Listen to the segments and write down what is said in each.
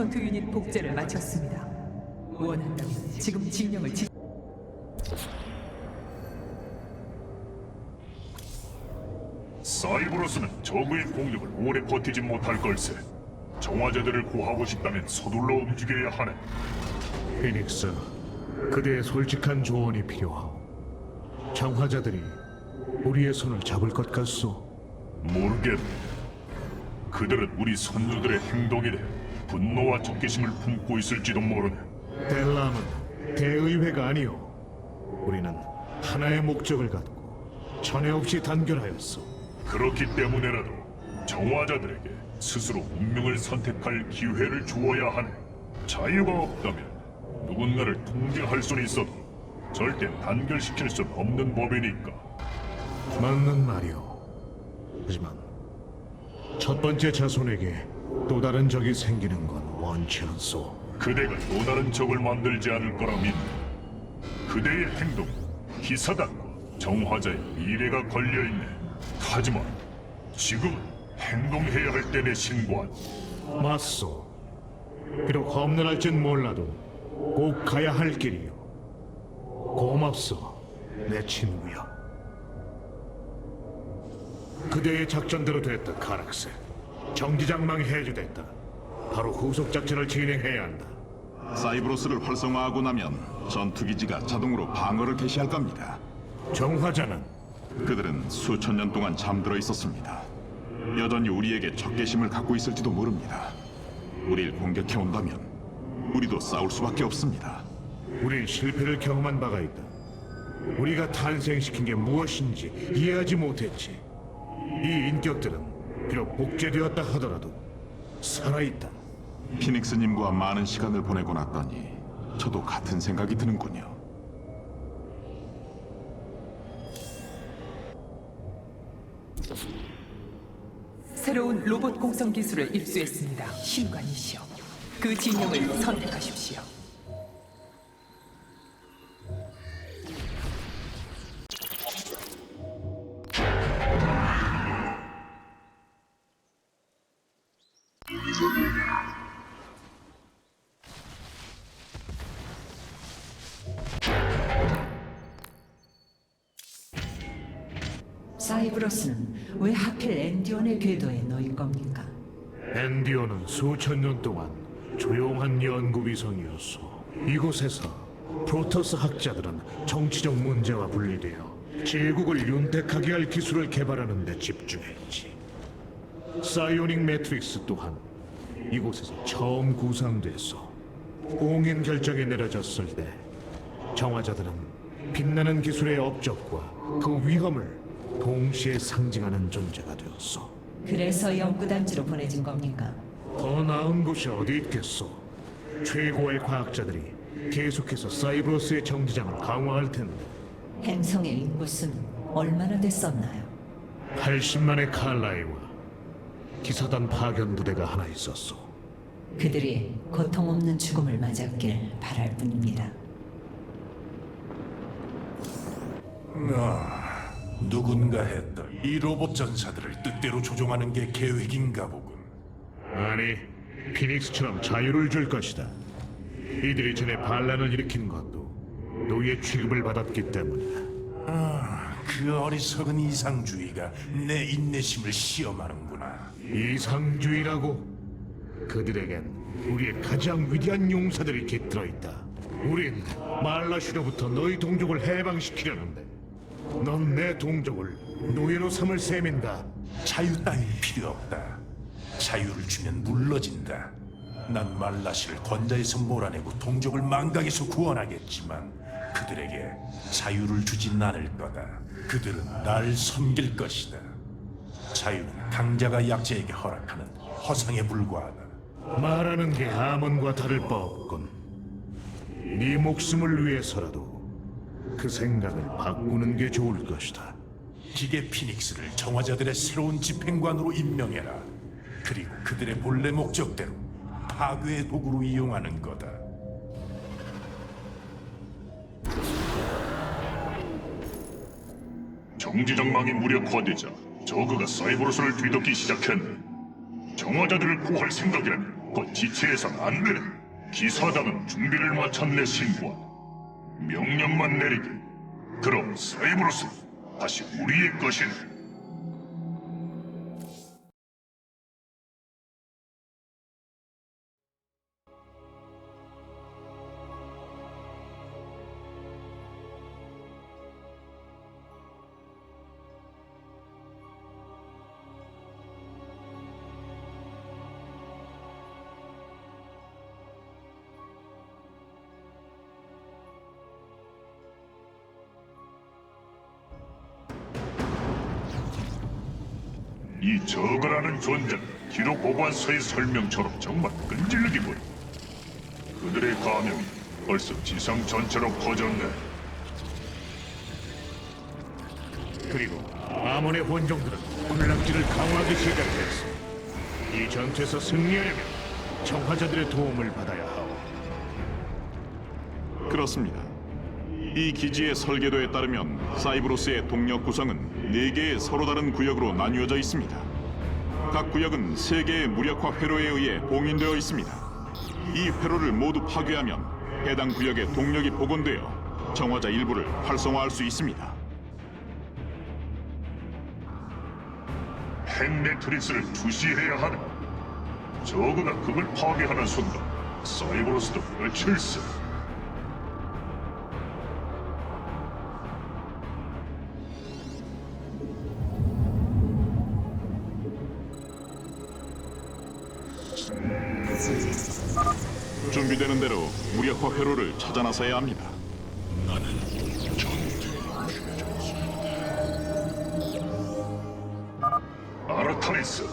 전투 유닛 복제를 마쳤습니다. 원한다면 지금 진영을 지... 사이브러스는 적의 공격을 오래 버티지 못할 걸세. 정화자들을 구하고 싶다면 서둘러 움직여야 하네. 피닉스, 그대의 솔직한 조언이 필요하오. 정화자들이 우리의 손을 잡을 것 같소. 모르겠네. 그들은 우리 선주들의 행동에 대해 분노와 적개심을 품고 있을지도 모르네. 델람은 대의회가 아니오. 우리는 하나의 목적을 갖고 전에 없이 단결하였소. 그렇기 때문에라도 정화자들에게 스스로 운명을 선택할 기회를 주어야 하네. 자유가 없다면 누군가를 통제할 수는 있어도 절대 단결시킬 수 없는 법이니까. 맞는 말이오. 하지만 첫 번째 자손에게 또 다른 적이 생기는 건 원치 않소. 그대가 또 다른 적을 만들지 않을 거라 믿네. 그대의 행동, 기사단과 정화자의 미래가 걸려 있네. 하지만 지금은 행동해야 할 때내 신고한 맞소. 비록 험난할진 몰라도 꼭 가야 할 길이요. 고맙소, 내 친구야. 그대의 작전대로 됐다, 카락스. 정지장망이 해주됐다. 바로 후속 작전을 진행해야 한다. 사이브로스를 활성화하고 나면 전투기지가 자동으로 방어를 개시할 겁니다. 정화자는 그들은 수천 년 동안 잠들어 있었습니다. 여전히 우리에게 적개심을 갖고 있을지도 모릅니다. 우리를 공격해 온다면 우리도 싸울 수밖에 없습니다. 우린 실패를 경험한 바가 있다. 우리가 탄생시킨 게 무엇인지 이해하지 못했지. 이 인격들은 비록 복제되었다 하더라도 살아있다. 피닉스님과 많은 시간을 보내고 났더니 저도 같은 생각이 드는군요. 새로운 로봇 공성 기술을 입수했습니다. 신관이시여. 그 진영을 선택하십시오. 사이브러스는 왜 하필 엔디온의 궤도에 놓인 겁니까? 엔디오는 수천 년 동안 조용한 연구 위성이었소. 이곳에서 프로토스 학자들은 정치적 문제와 분리되어 제국을 윤택하게 할 기술을 개발하는 데 집중했지. 사이오닉 매트릭스 또한 이곳에서 처음 구상됐어. 공인 결정이 내려졌을 때 정화자들은 빛나는 기술의 업적과 그 위험을 동시에 상징하는 존재가 되었어. 그래서 연구단지로 보내진 겁니까? 더 나은 곳이 어디 있겠소? 최고의 과학자들이 계속해서 사이브러스의 정지장을 강화할 텐데 행성의 인구수는 얼마나 됐었나요? 80만의 칼라이와 기사단 파견 부대가 하나 있었소. 그들이 고통 없는 죽음을 맞았길 바랄 뿐입니다. 누군가 했던 이 로봇 전사들을 뜻대로 조종하는 게 계획인가 보군. 아니, 피닉스처럼 자유를 줄 것이다. 이들이 전에 반란을 일으킨 것도 노예 취급을 받았기 때문이다. 그 어리석은 이상주의가 내 인내심을 시험하는구나. 이상주의라고? 그들에겐 우리의 가장 위대한 용사들이 깃들어 있다. 우린 말라시로부터 너희 동족을 해방시키려는데 넌 내 동족을 노예로 삼을 셈인다. 자유 따윈 필요 없다. 자유를 주면 물러진다. 난 말라시를 권자에서 몰아내고 동족을 망각에서 구원하겠지만 그들에게 자유를 주진 않을 거다. 그들은 날 섬길 것이다. 자유는 강자가 약자에게 허락하는 허상에 불과하다. 말하는 게 아몬과 다를 바 없군. 네 목숨을 위해서라도 그 생각을 바꾸는 게 좋을 것이다. 기계 피닉스를 정화자들의 새로운 집행관으로 임명해라. 그리고 그들의 본래 목적대로 파괴의 도구로 이용하는 거다. 정지장망이 무력화되자 저그가 사이버로스를 뒤덮기 시작했네. 정화자들을 구할 생각이라면 곧 지체해선 안 되네. 기사단은 준비를 마쳤네, 신관. 명령만 내리게. 그럼 사이브로스 다시 우리의 것이네. 이 저거라는 존재는 기록 보관서의 설명처럼 정말 끈질기군. 그들의 감염이 벌써 지상 전체로 퍼졌네. 그리고 아몬의 혼종들은 군락지를 강화하기 시작했어. 이 전투에서 승리하려면 정화자들의 도움을 받아야 하오. 그렇습니다. 이 기지의 설계도에 따르면 사이브로스의 동력 구성은 네개의 서로 다른 구역으로 나뉘어져 있습니다. 각 구역은 세개의 무력화 회로에 의해 봉인되어 있습니다. 이 회로를 모두 파괴하면 해당 구역의 동력이 복원되어 정화자 일부를 활성화할 수 있습니다. 핵 매트릭스를 투시해야 하네. 저그가 그걸 파괴하는 순간 사이버로스도 끝일세. 대로 무력화 회로를 찾아 나서야 합니다. 아르타리스,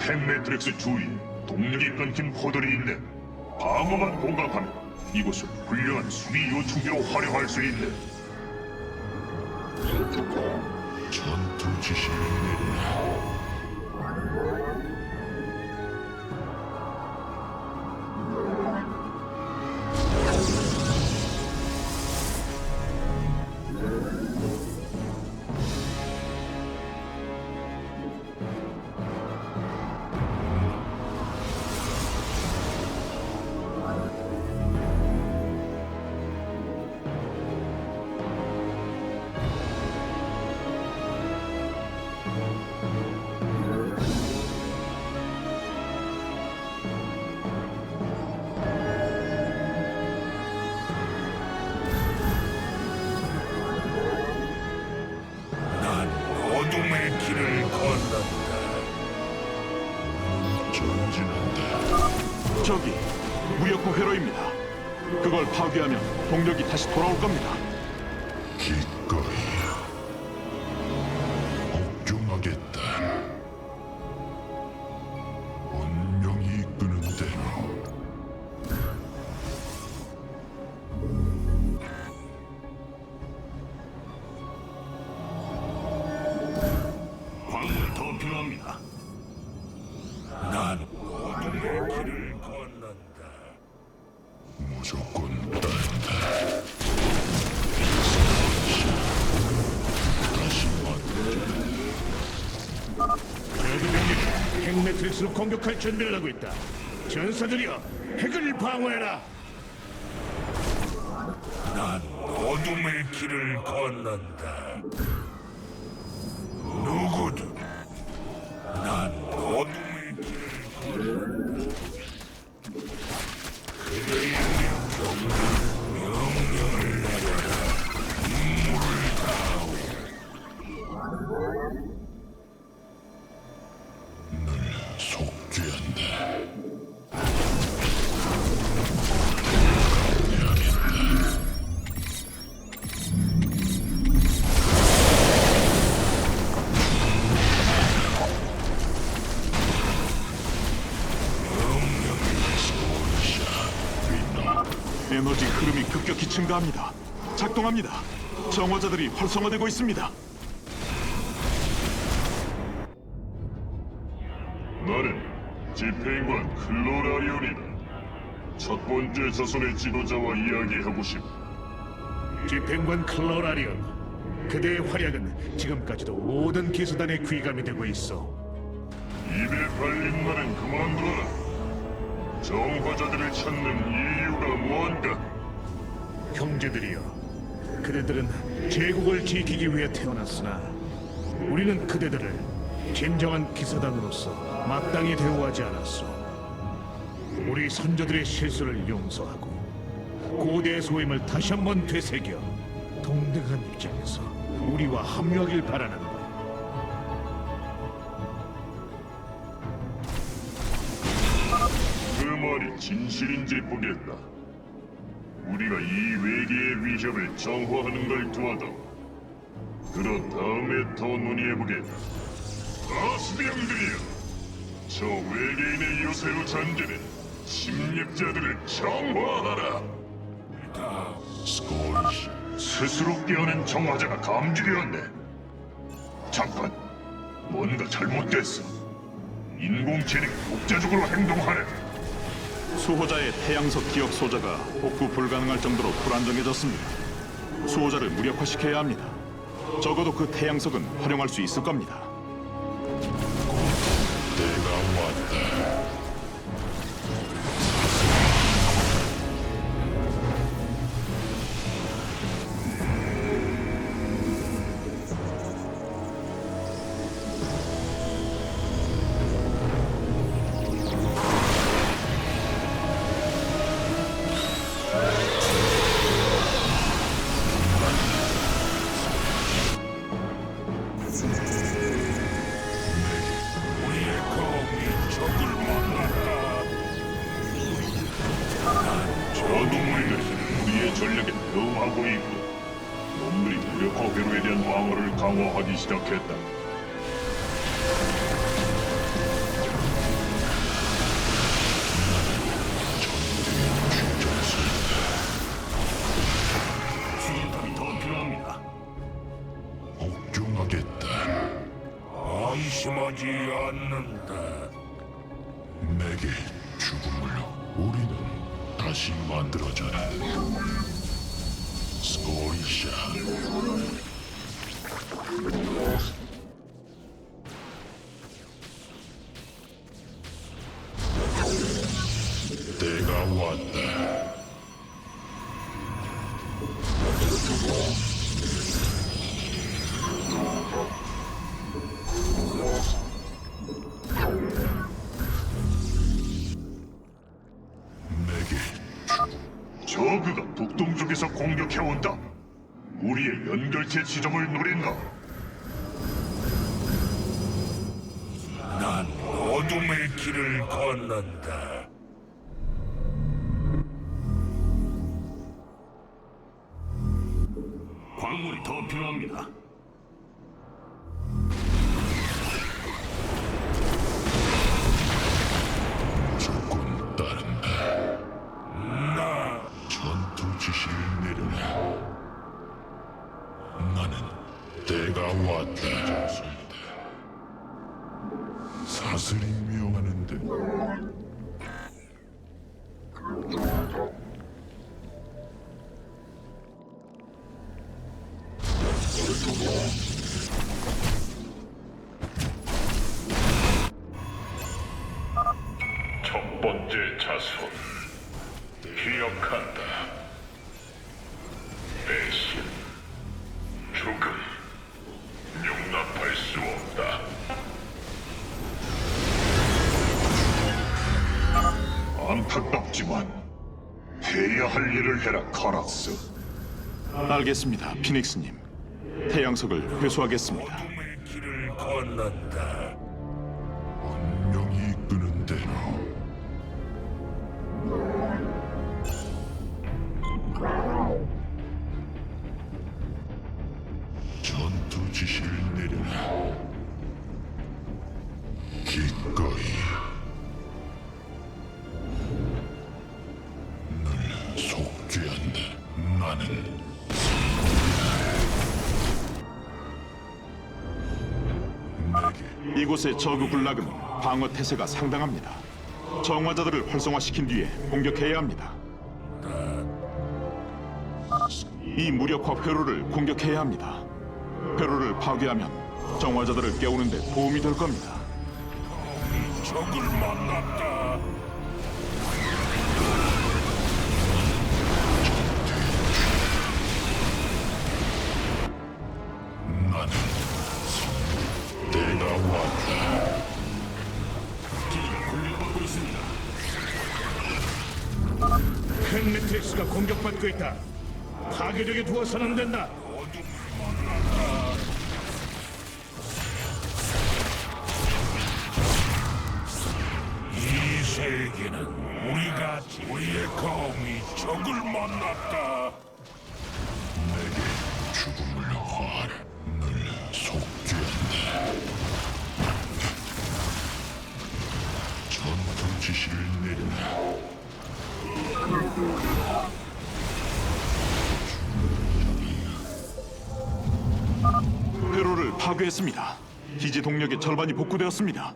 핵 매트릭스 주위에 동력이 끊긴 포들이 있네. 방어만 공격하면 이곳을 훌륭한 수비 요충지로 활용할 수 있네. 전투 지시를 내리라. 저기 무력화 회로입니다. 그걸 파괴하면 동력이 다시 돌아올 겁니다. 매트릭스를 공격할 준비를 하고 있다. 전사들이여, 핵을 방어해라. 난 어둠의 길을 건넌다. 급격히 증가합니다. 작동합니다. 정화자들이 활성화되고 있습니다. 나는 집행관 클로라리온이다. 첫 번째 자손의 지도자와 이야기하고 싶어. 집행관 클로라리온. 그대의 활약은 지금까지도 모든 기수단의 귀감이 되고 있어. 입에 발린 말은 그만둬라. 정화자들을 찾는 이유가 뭔가? 형제들이여, 그대들은 제국을 지키기 위해 태어났으나 우리는 그대들을 진정한 기사단으로서 마땅히 대우하지 않았소. 우리 선조들의 실수를 용서하고 고대의 소임을 다시 한번 되새겨 동등한 입장에서 우리와 합류하길 바라는 것. 그 말이 진실인지 보겠다. 우리가 이 외계의 위협을 정화하는 걸 두어도 그런 다음에 더 논의해보겠다. 아스병들이여, 저 외계인의 요새로 잔재는 침략자들을 정화하라. 스콜시 스스로 깨어낸 정화자가 감지되었네. 잠깐, 뭔가 잘못됐어. 인공지능이 독자적으로 행동하네. 수호자의 태양석 기억 소자가 복구 불가능할 정도로 불안정해졌습니다. 수호자를 무력화시켜야 합니다. 적어도 그 태양석은 활용할 수 있을 겁니다. 동물들이 우리의 전력에 대응하고 있고 놈들이 무력화 회로에 대한 방어를 강화하기 시작했다. 북동쪽에서 공격해온다. 우리의 연결체 지점을 노린다. 난 어둠의 길을 건넌다. 때가 왔다. 사슬이 명하는데 일을 해라, 카락스. 알겠습니다, 피닉스님. 태양석을 회수하겠습니다. 어둠의 길을 건넌다. 운명이 이끄는 대로 이곳의 저그 군락은 방어 태세가 상당합니다. 정화자들을 활성화시킨 뒤에 공격해야 합니다. 이 무력화 회로를 공격해야 합니다. 회로를 파괴하면 정화자들을 깨우는 데 도움이 될 겁니다. 적을 만났다. 핵매트릭스가 공격받고 있다. 파괴적에 두어서는 안 된다. 이 세계는 우리가 우리의 검이 적을 만났다. 죽음을 화하라 늘 속죄한다 전투 지시를 내려라 회로를 파괴했습니다. 기지 동력의 절반이 복구되었습니다.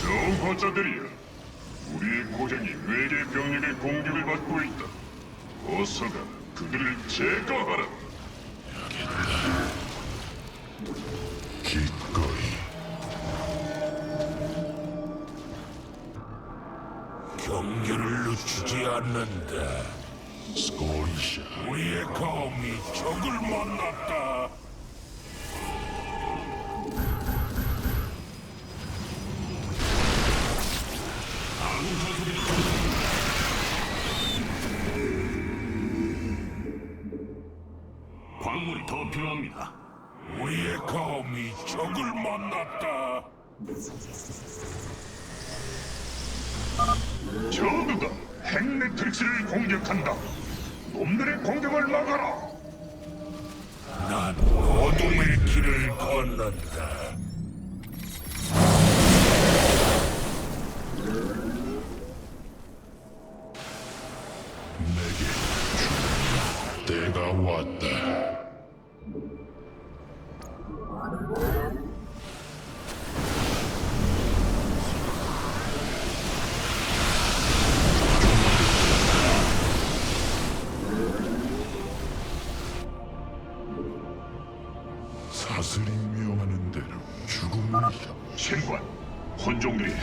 정거자들이여 우리의 고장이 외계 병력의 공격을 받고 있다 어서가 그들을 제거하라 적을 만났다. 광물이 더 필요합니다. 우리의 검이 적을 만났다. 저그가 핵매트릭스를 공격한다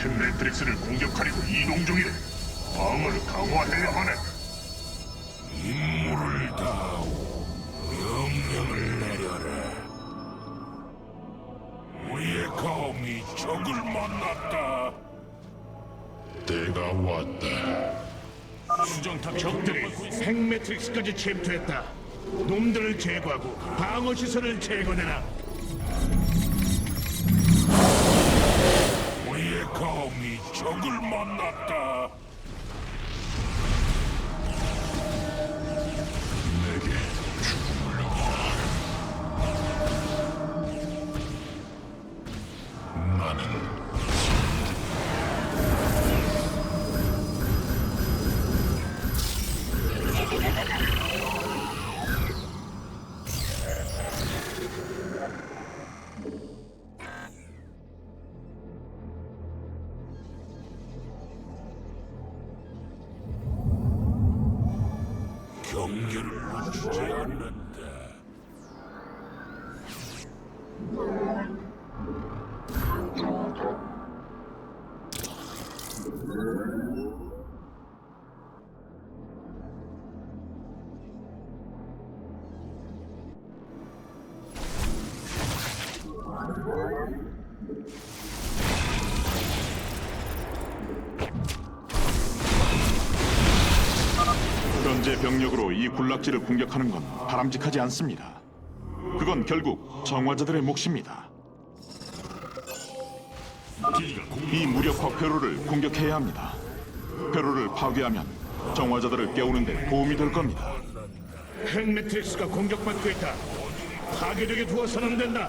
혼종들이 핵매트릭스를 공격하려고 이동 중이래 방어를 강화해야 하네 임무를 다하고 명령을 내려라. 우리의 검이 적을 만났다. 때가 왔다 수정탑이 적들이 공격받고 있습니다. 핵 매트릭스까지 침투했다. 놈들을 제거하고 방어 시설을 제거해라. 이 군락지를 공격하는 건 바람직하지 않습니다. 그건 결국 정화자들의 몫입니다. 이 무력화 회로를 공격해야 합니다. 회로를 파괴하면 정화자들을 깨우는 데 도움이 될 겁니다. 핵 매트릭스가 공격받고 있다. 파괴적에 두어서는 안 된다.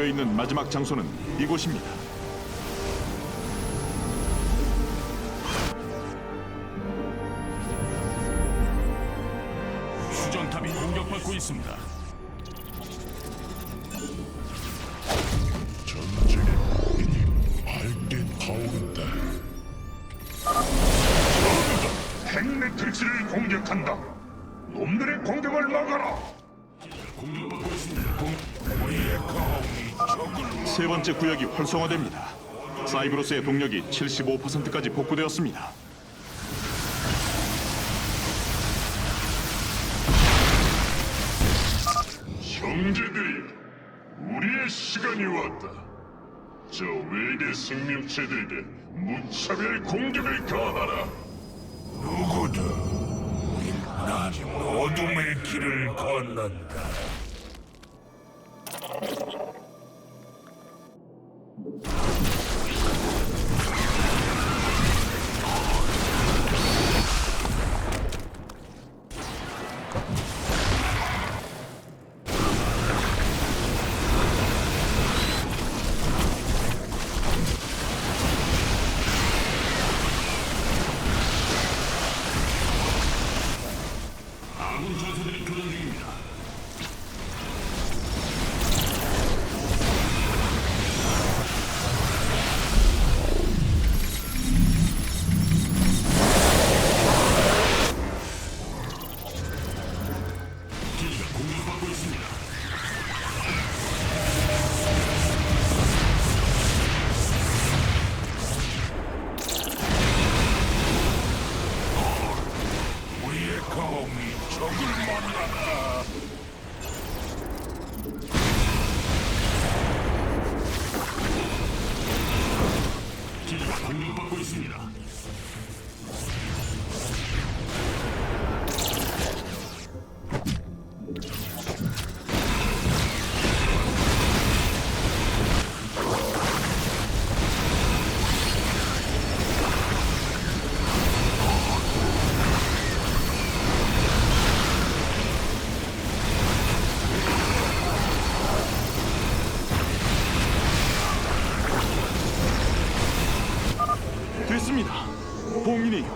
모여 있는 마지막 장소는 이곳입니다. 수정탑이 공격받고 있습니다. 번째 구역이 활성화됩니다. 사이브로스의 동력이 75%까지 복구되었습니다. 형제들이여, 우리의 시간이 왔다. 저 외계 생명체들에게 무차별 공격을 가하라. 누구도 난 어둠의 길을 건넌다.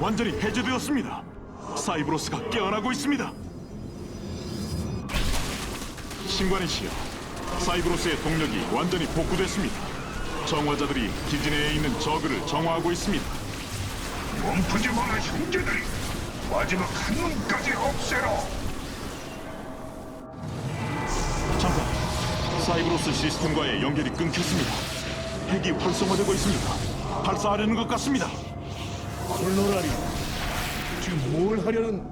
완전히 해제되었습니다. 사이브로스가 깨어나고 있습니다. 신관의 시여, 사이브로스의 동력이 완전히 복구됐습니다. 정화자들이 기지 내에 있는 저그를 정화하고 있습니다. 멈추지 마라, 형제들이. 마지막 한 놈까지 없애라. 잠깐, 사이브로스 시스템과의 연결이 끊겼습니다. 핵이 활성화되고 있습니다. 발사하려는 것 같습니다. 콜로라리, 지금 뭘 하려는?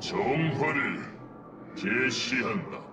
정화를 개시한다.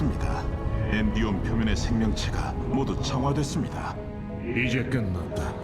있습니다. 엔디온 표면의 생명체가 모두 정화됐습니다. 이제 끝났다.